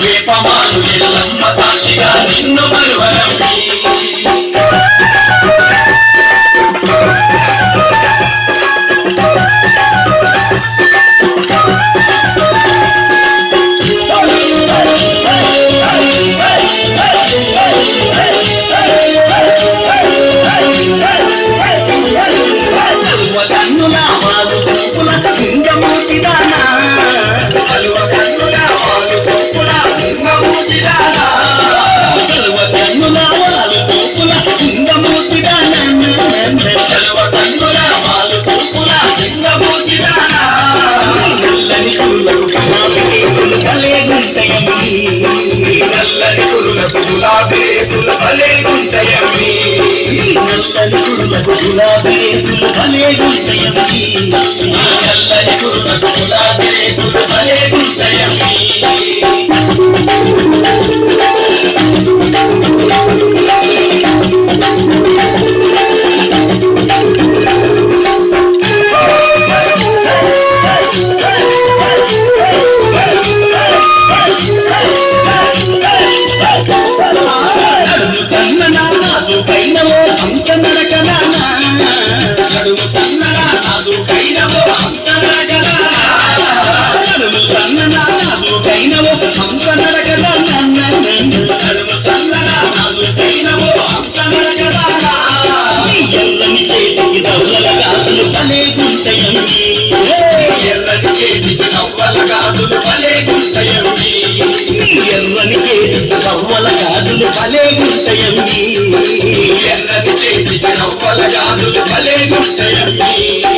దీపమాను ఎల్లమ్మ సాక్షిగా నిన్ను మరువరం కన్నుల వారు పూలత పింగమూటిదారు నల్లని కురులకు గులాబీ రేకులు భలే ఉంటాయవి నల్లని కురులకు గులాబీ రేకులు భలే విజయ బలగాలు పలే గుంటయీ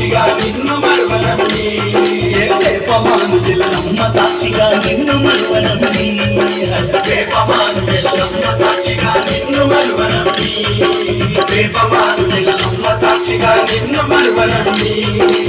సాక్షిగా నిన్ను మరవనమని. నమ్మ సాక్షిగా నిన్ను మరవనమని. పేపమాను నమ్మ సాక్షిగా నిన్ను మరవనమని. పేపమాను నమ్మ సాక్షిగా నిన్ను మరవనమని.